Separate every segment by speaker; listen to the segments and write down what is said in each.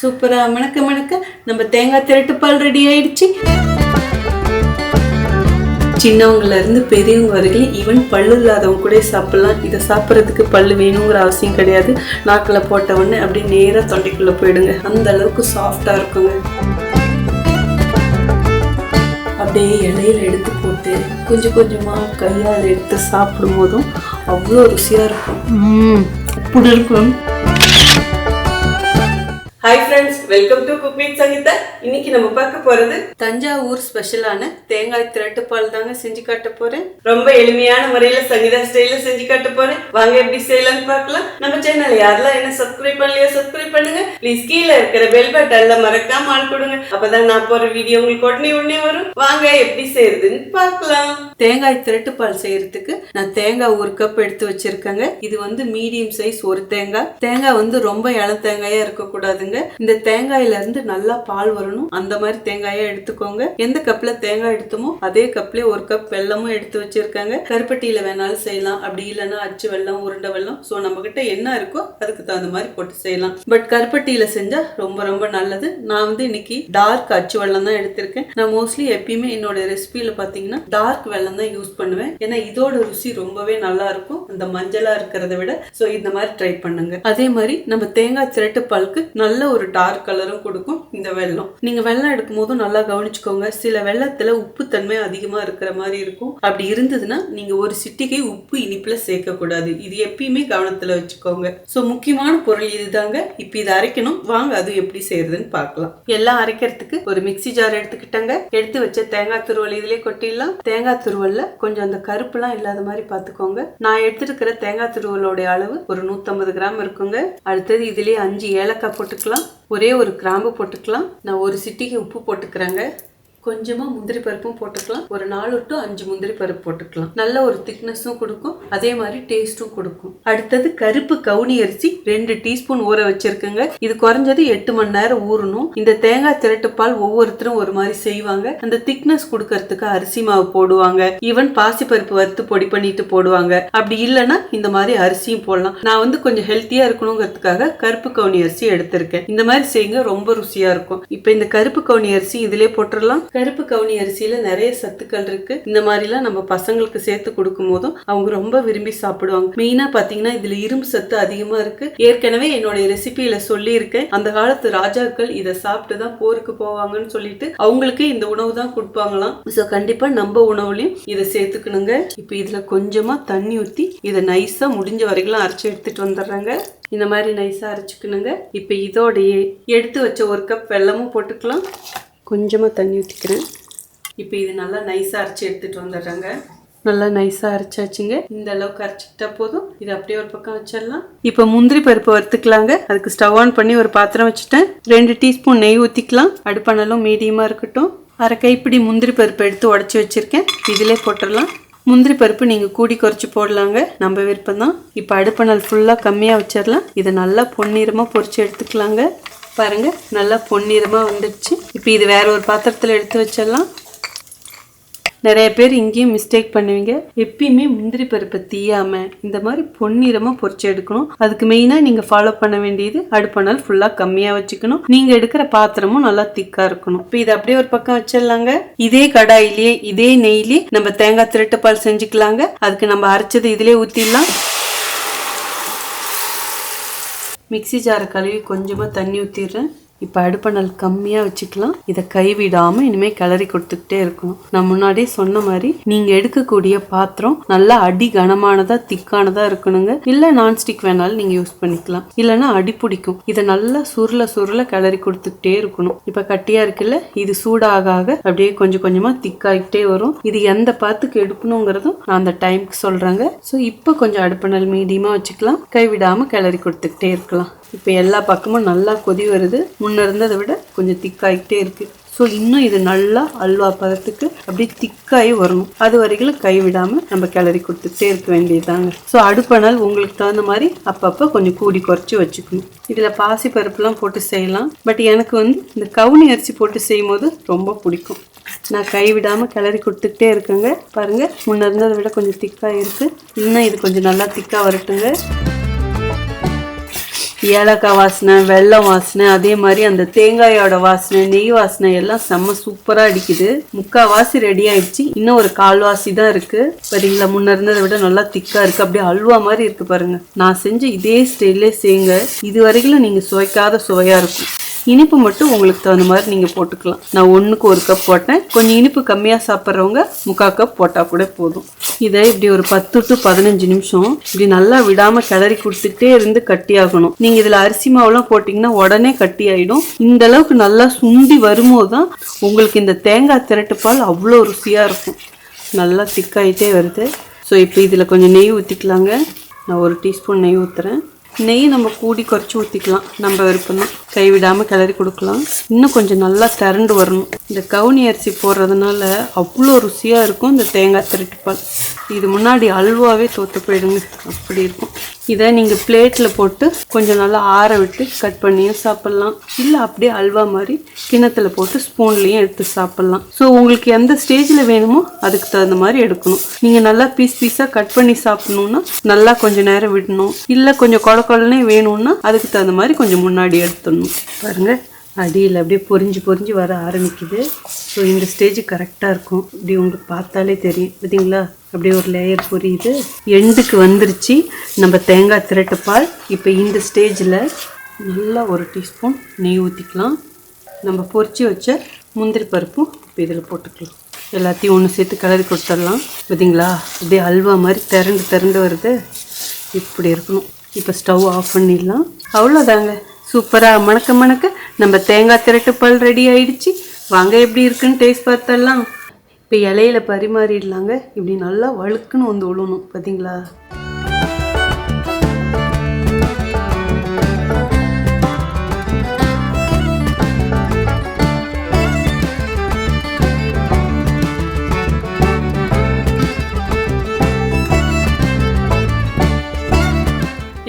Speaker 1: சூப்பரா மணக்க மணக்க நம்ம தேங்காய் திரட்டு பால் ரெடி ஆயிடுச்சு. சின்னவங்கள இருந்து பெரியவங்க வரைக்கும் ஈவன் பல்லு இல்லாதவங்க கூட சாப்பிடலாம். இதை சாப்பிட்றதுக்கு பல்லு வேணுங்கிற அவசியம் கிடையாது. நாக்கில் போட்ட உடனே அப்படியே நேராக தொண்டைக்குள்ளே போயிடுங்க. அந்த அளவுக்கு சாஃப்டாக இருக்குங்க. அப்படியே இலையில எடுத்து போட்டு கொஞ்சம் கொஞ்சமாக கையால் எடுத்து சாப்பிடும் போதும் அவ்வளோ ருசியாக இருக்கும். ம், அப்படி இருக்கும் hi friends welcome to cook with Sangeetha இன்னைக்கு நம்ம பார்க்க போறது தஞ்சாவூர் ஸ்பெஷலான தேங்காய் திரட்டு பால் தாங்க செஞ்சு காட்ட போறேன். ரொம்ப எளிமையான முறையில சங்கீதா ஸ்டைல செஞ்சு காட்ட போறேன். வாங்க எப்படி செய்யலாம்னு பார்க்கலாம். நம்ம சேனல் யாரெல்லாம் என்ன சப்ஸ்கிரைப் பண்ணலையோ சப்ஸ்கிரைப் பண்ணுங்க. ப்ளீஸ் கீழே இருக்கிற பெல் பட்டன்ல மறக்காம ஆள் கொடுங்க. அப்பதான் நான் போற வீடியோ உங்களுக்கு உடனே உடனே வரும். வாங்க எப்படி செய்யறதுன்னு பார்க்கலாம். தேங்காய் திரட்டு பால் செய்யறதுக்கு நான் தேங்காய் ஒரு கப் எடுத்து வச்சிருக்கேங்க. இது வந்து மீடியம் சைஸ் ஒரு தேங்காய். தேங்காய் வந்து ரொம்ப இள தேங்காயா இருக்கக்கூடாதுங்க. இந்த தேங்காயில இருந்து நல்லா பால் வரணும். அந்த மாதிரி தேங்காயா எடுத்துக்கோங்க. எந்த கப்ல தேங்காய் எடுத்தோமோ அதே கப்ல ஒரு கப் வெல்லமும் எடுத்து வச்சிருக்காங்க. கருப்பட்டியில வேணாலும் செய்யலாம். அப்படி இல்லைன்னா அச்சு வெல்லம் உருண்டை வெல்லம். ஸோ நம்ம கிட்ட என்ன இருக்கோ அதுக்கு தகுந்த மாதிரி போட்டு செய்யலாம். பட் கருப்பட்டியில செஞ்சா ரொம்ப ரொம்ப நல்லது. நான் வந்து இன்னைக்கு டார்க் அச்சு வெல்லம் தான் எடுத்திருக்கேன். நான் மோஸ்ட்லி எப்பயுமே என்னோட ரெசிபியில பாத்தீங்கன்னா டார்க் வெல்லம் தான் யூஸ் பண்ணுவேன். ஏன்னா இதோட ருசி ரொம்பவே நல்லா இருக்கும். அந்த மஞ்சளா இருக்கிறத விட. ஸோ இந்த மாதிரி ட்ரை பண்ணுங்க. அதே மாதிரி நம்ம தேங்காய் திரட்டு பாலுக்கு நல்ல ஒரு டார்க் கலரும் கொடுக்கும் இந்த வெல்லம் நீங்க வெள்ளம் எடுக்கும் போதும் நல்லா கவனிச்சுக்கோங்க. சில வெள்ளத்துல உப்பு தன்மை அதிகமா இருக்கிற மாதிரி இருக்கும். அப்படி இருந்ததுன்னா நீங்க ஒரு சிட்டிகை உப்பு இனிப்புல சேர்க்க கூடாது இது எப்பயுமே கவனத்துல வச்சுக்கோங்க. ஸோ முக்கியமான பொருள் இதுதாங்க. இப்போ இதை அரைக்கணும். வாங்க அது எப்படி செய்யறதுன்னு பார்க்கலாம். எல்லாம் அரைக்கிறதுக்கு ஒரு மிக்ஸி ஜார் எடுத்துக்கிட்டாங்க. எடுத்து வச்ச தேங்காய் துருவல் இதுலயே கொட்டிடலாம். தேங்காய் துருவல்ல கொஞ்சம் அந்த கருப்புலாம் இல்லாத மாதிரி பார்த்துக்கோங்க. நான் எடுத்துருக்கிற தேங்காய் துருவலோட அளவு ஒரு நூற்றம்பது கிராம் இருக்குங்க. அடுத்தது இதுலயே அஞ்சு ஏலக்காய் போட்டுக்கலாம். ஒரே ஒரு கிராம்பு போட்டுக்கலாம். நான் ஒரு சிட்டிக்கு உப்பு போட்டுக்கிறேங்க. கொஞ்சமா முந்திரி பருப்பும் போட்டுக்கலாம். ஒரு நாலு டு அஞ்சு முந்திரி பருப்பு போட்டுக்கலாம். நல்ல ஒரு திக்னஸும் கொடுக்கும். அதே மாதிரி டேஸ்ட்டும் கொடுக்கும். அடுத்தது கருப்பு கவுனி அரிசி ரெண்டு டீஸ்பூன் ஊற வச்சிருக்கேங்க. இது குறைஞ்சது எட்டு மணி நேரம் ஊறணும். இந்த தேங்காய் திரட்டு பால் ஒவ்வொருத்தரும் ஒரு மாதிரி செய்வாங்க. அந்த திக்னஸ் கொடுக்கறதுக்கு அரிசி மாவு போடுவாங்க. ஈவன் பாசி பருப்பு வறுத்து பொடி பண்ணிட்டு போடுவாங்க. அப்படி இல்லைன்னா இந்த மாதிரி அரிசியும் போடலாம். நான் வந்து கொஞ்சம் ஹெல்த்தியா இருக்கணுங்கிறதுக்காக கருப்பு கவுனி அரிசி எடுத்திருக்கேன். இந்த மாதிரி செய்யுங்க. ரொம்ப ருசியா இருக்கும். இப்போ இந்த கருப்பு கவுனி அரிசி இதிலே போட்டுடலாம் கருப்பு கவுனி அரிசியில நிறைய சத்துக்கள் இருக்கு. இந்த மாதிரிலாம் நம்ம பசங்களுக்கு சேர்த்து கொடுக்கும் போதும் அவங்க ரொம்ப விரும்பி சாப்பிடுவாங்க. மெயினா பாத்தீங்கன்னா இதுல இரும்பு சத்து அதிகமா இருக்கு. ஏற்கனவே என்னுடைய ரெசிபியில சொல்லியிருக்கேன். அந்த காலத்து ராஜாக்கள் இதை சாப்பிட்டு தான் போருக்கு போவாங்கன்னு சொல்லிட்டு அவங்களுக்கு இந்த உணவு தான் கொடுப்பாங்களாம். ஸோ கண்டிப்பா நம்ம உணவுலையும் இதை சேர்த்துக்கணுங்க. இப்போ இதுல கொஞ்சமா தண்ணி ஊத்தி இதை நைஸா முடிஞ்ச வரைக்கும் அரைச்சு எடுத்துட்டு வந்துடுறாங்க. இந்த மாதிரி நைஸா அரைச்சுக்கணுங்க. இப்போ இதோடையே எடுத்து வச்ச ஒரு கப் வெல்லமும் போட்டுக்கலாம். கொஞ்சமாக தண்ணி ஊற்றிக்கிறேன் இப்போ இது நல்லா நைஸாக அரைச்சி எடுத்துகிட்டு வந்துடுறாங்க. நல்லா நைஸாக அரைச்சாச்சுங்க. இந்த அளவுக்கு அரைச்சிக்கிட்டா போதும். இது அப்படியே ஒரு பக்கம் வச்சிடலாம். இப்போ முந்திரி பருப்பு வறுத்துக்கலாங்க. அதுக்கு ஸ்டவ் ஆன் பண்ணி ஒரு பாத்திரம் வச்சுட்டேன். ரெண்டு டீஸ்பூன் நெய் ஊற்றிக்கலாம் அடுப்பானாலும் மீடியமாக இருக்கட்டும். அரை கைப்பிடி முந்திரி பருப்பு எடுத்து உடச்சி வச்சுருக்கேன். இதிலே போட்டுடலாம். முந்திரி பருப்பு நீங்கள் கூடி குறைச்சி போடலாங்க. நம்ம விருப்பம் தான் இப்போ அடுப்பணல் ஃபுல்லாக கம்மியாக வச்சிடலாம். இதை நல்லா பொன்னிறமாக பொரிச்சு எடுத்துக்கலாங்க. பாருங்க நல்லா பொன்னிறமாக வந்துடுச்சு. இப்போ இது வேற ஒரு பாத்திரத்தில் எடுத்து வச்சிடலாம். நிறைய பேர் இங்கேயும் மிஸ்டேக் பண்ணுவீங்க. எப்பயுமே முந்திரி பருப்பை தீயாம இந்த மாதிரி பொன்னிறமாக பொறிச்சு எடுக்கணும். அதுக்கு மெயினாக நீங்கள் ஃபாலோ பண்ண வேண்டியது அடுப்பானால் ஃபுல்லாக கம்மியாக வச்சுக்கணும். நீங்கள் எடுக்கிற பாத்திரமும் நல்லா திக்காக இருக்கணும். இப்போ இது அப்படியே ஒரு பக்கம் வச்சிடலாங்க. இதே கடாயிலேயே இதே நெய்லேயே நம்ம தேங்காய் திரட்டு பால் செஞ்சுக்கலாங்க. அதுக்கு நம்ம அரைச்சது இதிலே ஊற்றிடலாம் மிக்ஸி ஜாரை கழுவி கொஞ்சமாக தண்ணி ஊற்றிடுறேன் இப்போ அடுப்பணல் கம்மியாக வச்சுக்கலாம். இதை கைவிடாமல் இனிமேல் கிளறி கொடுத்துக்கிட்டே இருக்கணும். நான் முன்னாடியே சொன்ன மாதிரி நீங்கள் எடுக்கக்கூடிய பாத்திரம் நல்லா அடி கனமானதாக திக்கானதாக இருக்கணுங்க. இல்லை நான்ஸ்டிக் வேணாலும் நீங்கள் யூஸ் பண்ணிக்கலாம். இல்லைன்னா அடி பிடிக்கும். இதை நல்லா சுருள சுருள கிளறி கொடுத்துக்கிட்டே இருக்கணும். இப்போ கட்டியாக இருக்குல்ல இது சூடாக ஆக அப்படியே கொஞ்சம் கொஞ்சமாக திக்காகிட்டே வரும். இது எந்த பாத்துக்கு எடுக்கணுங்கிறதும் நான் அந்த டைம்க்கு சொல்கிறேங்க ஸோ இப்போ கொஞ்சம் அடுப்பணல் மீடியமாக வச்சுக்கலாம். கைவிடாமல் கிளறி கொடுத்துக்கிட்டே இருக்கலாம். இப்போ எல்லா பக்கமும் நல்லா கொதி வருது. முன்ன இருந்ததை விட கொஞ்சம் திக்காகிட்டே இருக்கு. ஸோ இன்னும் இது நல்லா அல்வா பதத்துக்கு அப்படியே திக்காகி வரணும். அது வரைக்கும் கை விடாமல் நம்ம கிளறி கொடுத்துட்டே இருக்க வேண்டியதாங்க ஸோ அடுப்பணல் உங்களுக்கு தகுந்த மாதிரி அப்பப்போ கொஞ்சம் கூடி குறைச்சி வச்சுக்கணும். இதில் பாசி பருப்புலாம் போட்டு செய்யலாம். பட் எனக்கு வந்து இந்த கவுனி அரிசி போட்டு செய்யும் போது ரொம்ப பிடிக்கும். நான் கை விடாமல் கிளறி கொடுத்துக்கிட்டே இருக்கேங்க. பாருங்கள் முன்னே இருந்ததை விட கொஞ்சம் திக்காக இருக்குது இன்னும் இது கொஞ்சம் நல்லா திக்காக வரட்டுங்க. ஏலக்காய் வாசனை வெல்லம் வாசனை அதே மாதிரி அந்த தேங்காயோட வாசனை நெய் வாசனை எல்லாம் செம்ம சூப்பராக அடிக்குது. முக்காவாசி ரெடி ஆயிடுச்சு. இன்னும் ஒரு கால்வாசி தான் இருக்கு. பாத்தீங்களா? முன்ன இருந்ததை விட நல்லா திக்கா இருக்கு. அப்படியே அல்வா மாதிரி இருக்கு பாருங்க. நான் செஞ்ச இதே ஸ்டைல்லே செய்யுங்க. இது வரைக்கும் நீங்க சுவைக்காத சுவையா இருக்கும். இனிப்பு மட்டும் உங்களுக்கு தகுந்த மாதிரி நீங்கள் போட்டுக்கலாம். நான் ஒன்றுக்கு ஒரு கப் போட்டேன். கொஞ்சம் இனிப்பு கம்மியாக சாப்பிட்றவங்க முக்கால் கப் போட்டால் கூட போதும். இதை இப்படி ஒரு பத்து டு பதினஞ்சு நிமிஷம் இப்படி நல்லா விடாமல் கிளறி கொடுத்துட்டே இருந்து கட்டி ஆகணும். நீங்கள் இதில் அரிசி மாவுலாம் போட்டிங்கன்னா உடனே கட்டி ஆகிடும் இந்த அளவுக்கு நல்லா சுண்டி வரும்போது தான் உங்களுக்கு இந்த தேங்காய் திரட்டுப்பால் அவ்வளோ ருசியாக இருக்கும். நல்லா திக்காயிட்டே வருது. ஸோ இப்போ இதில் கொஞ்சம் நெய் ஊற்றிக்கலாங்க நான் ஒரு டீஸ்பூன் நெய் ஊற்றுறேன் நெய் நம்ம கூடி குறைச்சி ஊற்றிக்கலாம் நம்ம விருப்பம் தான் கைவிடாமல் கிளறி கொடுக்கலாம். இன்னும் கொஞ்சம் நல்லா திரண்டு வரணும். இந்த கவுனி அரிசி போடுறதுனால அவ்வளோ ருசியாக இருக்கும் இந்த தேங்காய் திருட்டுப்பால். இது முன்னாடி அல்வாவே தோற்று போயிடுங்க. அப்படி இருக்கும். இதை நீங்கள் பிளேட்டில் போட்டு கொஞ்சம் நல்லா ஆற விட்டு கட் பண்ணியும் சாப்பிட்லாம். இல்லை அப்படியே அல்வா மாதிரி கிண்ணத்தில் போட்டு ஸ்பூன்லேயும் எடுத்து சாப்பிட்லாம். ஸோ உங்களுக்கு எந்த ஸ்டேஜில் வேணுமோ அதுக்கு தகுந்த மாதிரி எடுக்கணும். நீங்கள் நல்லா பீஸ் பீஸாக கட் பண்ணி சாப்பிட்ணுன்னா நல்லா கொஞ்சம் நேரம் விடணும். இல்லை கொஞ்சம் கொல வேணும்னா அதுக்கு தகுந்த மாதிரி கொஞ்சம் முன்னாடி எடுத்துடணும். பாருங்கள் அடியில் அப்படியே பொரிஞ்சு பொரிஞ்சு வர ஆரம்பிக்குது. ஸோ இந்த ஸ்டேஜ் கரெக்டாக இருக்கும். இப்படி உங்களுக்கு பார்த்தாலே தெரியும். பார்த்தீங்களா? அப்படியே ஒரு லேயர் பொரியுது. எண்டுக்கு வந்துருச்சு. நம்ம தேங்காய் திரட்டுப்பால் இப்போ இந்த ஸ்டேஜில் நல்லா ஒரு டீஸ்பூன் நெய் ஊற்றிக்கலாம் நம்ம பொறிச்சு வச்ச முந்திரி பருப்பும் இப்போ இதில் போட்டுக்கலாம். எல்லாத்தையும் ஒன்று சேர்த்து கலரி கொடுத்துடலாம். பார்த்தீங்களா? அப்படியே அல்வா மாதிரி திரண்டு திரண்டு வருது. இப்படி இருக்கணும். இப்போ ஸ்டவ் ஆஃப் பண்ணிடலாம். அவ்வளோதாங்க. சூப்பராக மணக்க மணக்க நம்ம தேங்காய் திரட்டுப்பால் ரெடி ஆயிடுச்சு. வாங்க எப்படி இருக்குன்னு டேஸ்ட் பார்த்தரலாம் இப்போ இலையில பரிமாறிடலாங்க. இப்படி நல்லா வழுக்குன்னு வந்து விழுணும் பார்த்தீங்களா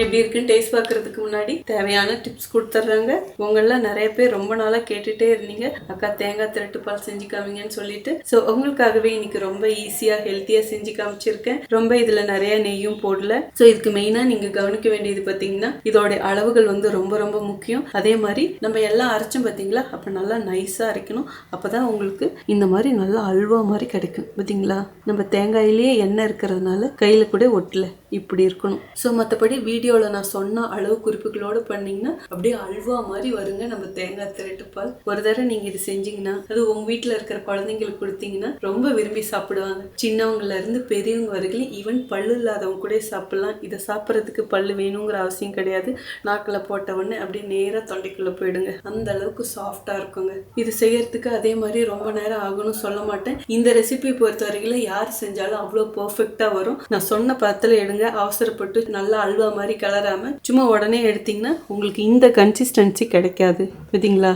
Speaker 1: எப்படி இருக்குன்னு டேஸ்ட் பார்க்கறதுக்கு முன்னாடி தேவையான டிப்ஸ் கொடுத்துட்றாங்க உங்கள நிறைய பேர் ரொம்ப நாளாக கேட்டுகிட்டே இருந்தீங்க. அக்கா தேங்காய் திரட்டு பால் செஞ்சு காமிங்கன்னு சொல்லிட்டு. ஸோ உங்களுக்காகவே இன்னைக்கு ரொம்ப ஈஸியாக ஹெல்த்தியாக செஞ்சு காமிச்சிருக்கேன். ரொம்ப இதில் நிறைய நெய்யும் போடல. ஸோ இதுக்கு மெயினாக நீங்கள் கவனிக்க வேண்டியது பார்த்தீங்கன்னா இதோட அளவுகள் வந்து ரொம்ப ரொம்ப முக்கியம். அதே மாதிரி நம்ம எல்லாம் அரைச்சோம் பார்த்தீங்களா அப்போ நல்லா நைஸாக அரைக்கணும். அப்போ தான் உங்களுக்கு இந்த மாதிரி நல்லா அல்வா மாதிரி கிடைக்கும். பார்த்தீங்களா நம்ம தேங்காயிலேயே எண்ணெய் இருக்கிறதுனால கையில் கூட ஒட்டல. இப்படி இருக்கணும். ஸோ மற்றபடி வீடியோ வீடியோவில் நான் சொன்ன அளவு குறிப்புகளோடு பண்ணிங்கன்னா அப்படியே அல்வா மாதிரி வருங்க நம்ம தேங்காய் திரட்டுப்பால் ஒரு தடவை நீங்கள் இது செஞ்சீங்கன்னா அது உங்கள் வீட்டில் இருக்கிற குழந்தைங்களுக்கு கொடுத்தீங்கன்னா ரொம்ப விரும்பி சாப்பிடுவாங்க. சின்னவங்கலேருந்து பெரியவங்க வரைக்கும் ஈவன் பல்லு இல்லாதவங்க கூட சாப்பிட்லாம். இதை சாப்பிட்றதுக்கு பல்லு வேணுங்கிற அவசியம் கிடையாது. நாக்கில் போட்ட உடனே அப்படியே நேராக தொண்டைக்குள்ளே போயிடுங்க. அந்த அளவுக்கு சாஃப்டாக இருக்குங்க. இது செய்யறதுக்கு அதே மாதிரி ரொம்ப நேரம் ஆகணும்னு சொல்ல மாட்டேன். இந்த ரெசிபி பொறுத்த வரைக்கும் யார் செஞ்சாலும் அவ்வளோ பர்ஃபெக்டாக வரும். நான் சொன்ன பதத்தில் எடுங்க. அவசரப்பட்டு நல்லா அல்வா மாதிரி கிளறாமல் சும்மா உடனே எடுத்தீங்கன்னா உங்களுக்கு இந்த கன்சிஸ்டன்சி கிடைக்காது. பார்த்தீங்களா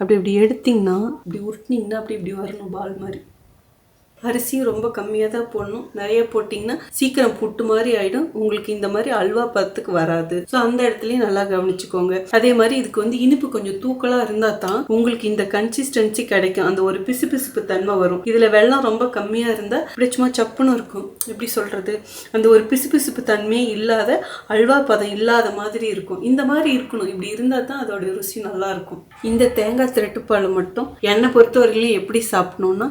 Speaker 1: அப்படி இப்படி எடுத்தீங்கன்னா இப்படி உருட்டினீங்கன்னா அப்படி இப்படி வரணும் பால் மாதிரி. அரிசியும் ரொம்ப கம்மியாக தான் போடணும். நிறைய போட்டிங்கன்னா சீக்கிரம் புட்டு மாதிரி ஆகிடும் உங்களுக்கு இந்த மாதிரி அல்வா பத்துக்கு வராது. ஸோ அந்த இடத்துலையும் நல்லா கவனிச்சுக்கோங்க. அதே மாதிரி இதுக்கு வந்து இனிப்பு கொஞ்சம் தூக்கலாக இருந்தால் தான் உங்களுக்கு இந்த கன்சிஸ்டன்சி கிடைக்கும். அந்த ஒரு பிசு பிசுப்பு தன்மை வரும். இதில் வெள்ளம் ரொம்ப கம்மியாக இருந்தால் இப்படி சும்மா சப்புன்னு இருக்கும். எப்படி சொல்கிறது அந்த ஒரு பிசு பிசுப்பு தன்மையே இல்லாத அல்வா பதம் இல்லாத மாதிரி இருக்கும். இந்த மாதிரி இருக்கணும். இப்படி இருந்தால் தான் அதோட ருசி நல்லா இருக்கும். இந்த தேங்காய் திரட்டுப்பால் மட்டும் என்னை பொறுத்தவரையிலையும் எப்படி சாப்பிடணும்னா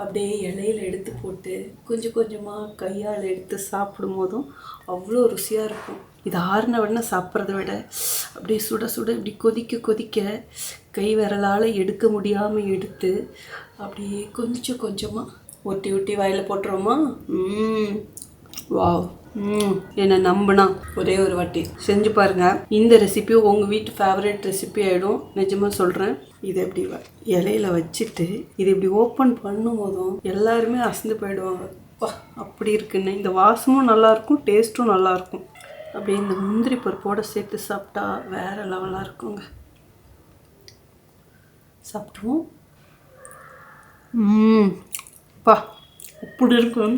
Speaker 1: அப்படியே இலையில எடுத்து போட்டு கொஞ்சம் கொஞ்சமாக கையால் எடுத்து சாப்பிடும் போதும் அவ்வளோ ருசியாக இருக்கும். இது ஆறின உடனே சாப்பிட்றத விட அப்படியே சுட சுட இப்படி கொதிக்க கொதிக்க கை விரலால் எடுக்க முடியாமல் எடுத்து அப்படியே கொஞ்சம் கொஞ்சமாக ஒட்டி ஒட்டி வாயில் போட்டுருவோமா? வா வாவ். என்னை நம்பினா. ஒரே ஒரு வாட்டி. செஞ்சு பாருங்கள் இந்த ரெசிபி உங்கள் வீட்டு ஃபேவரட் ரெசிபி ஆகிடும் நிஜமாக சொல்கிறேன் இது எப்படி வ- இலையில வச்சுட்டு இது இப்படி ஓப்பன் பண்ணும் போதும் எல்லாருமே அசந்து போயிடுவாங்க. வா அப்படி இருக்குன்னு. இந்த வாசமும் நல்லாயிருக்கும் டேஸ்ட்டும் நல்லாயிருக்கும் அப்படியே இந்த முந்திரி பருப்போட சேர்த்து சாப்பிட்டா வேற லெவலாக இருக்குங்க. சாப்பிட்டுவோம் ம் பா அப்படி இருக்கும்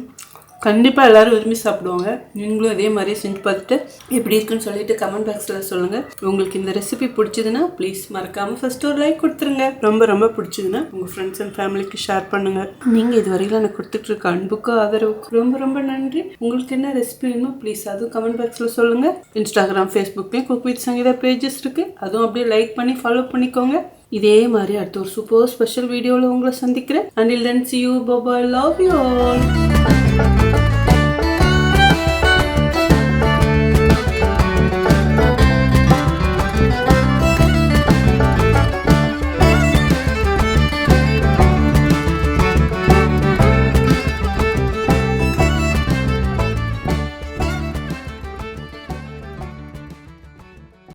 Speaker 1: கண்டிப்பாக எல்லாரும் விரும்பி சாப்பிடுவாங்க. நீங்களும் அதே மாதிரியே செஞ்சு பார்த்துட்டு எப்படி இருக்குன்னு சொல்லிட்டு கமெண்ட் பாக்ஸில் சொல்லுங்கள் உங்களுக்கு இந்த ரெசிபி பிடிச்சதுன்னா ப்ளீஸ் மறக்காமல் ஃபஸ்ட்டு ஒரு லைக் கொடுத்துருங்க. ரொம்ப ரொம்ப பிடிச்சதுன்னா உங்கள் ஃப்ரெண்ட்ஸ் அண்ட் ஃபேமிலிக்கு ஷேர் பண்ணுங்கள் நீங்கள் இது வரைக்கும் எனக்கு கொடுத்துட்டு இருக்க அன்புக்கும் ஆதரவுக்கும் ரொம்ப ரொம்ப நன்றி. உங்களுக்கு என்ன ரெசிபி வேணுமோ ப்ளீஸ் அதுவும் கமெண்ட் பாக்ஸில் சொல்லுங்கள் இன்ஸ்டாகிராம் ஃபேஸ்புக்லேயும் குக் வித் சங்கீதா பேஜஸ் இருக்குது அதுவும் அப்படியே லைக் பண்ணி ஃபாலோ பண்ணிக்கோங்க. இதே மாதிரி அடுத்த ஒரு சூப்பர் ஸ்பெஷல் வீடியோவில் உங்களை சந்திக்கிறேன். அண்டில் தென் சி யூ பாபா லவ் யூ ஆல்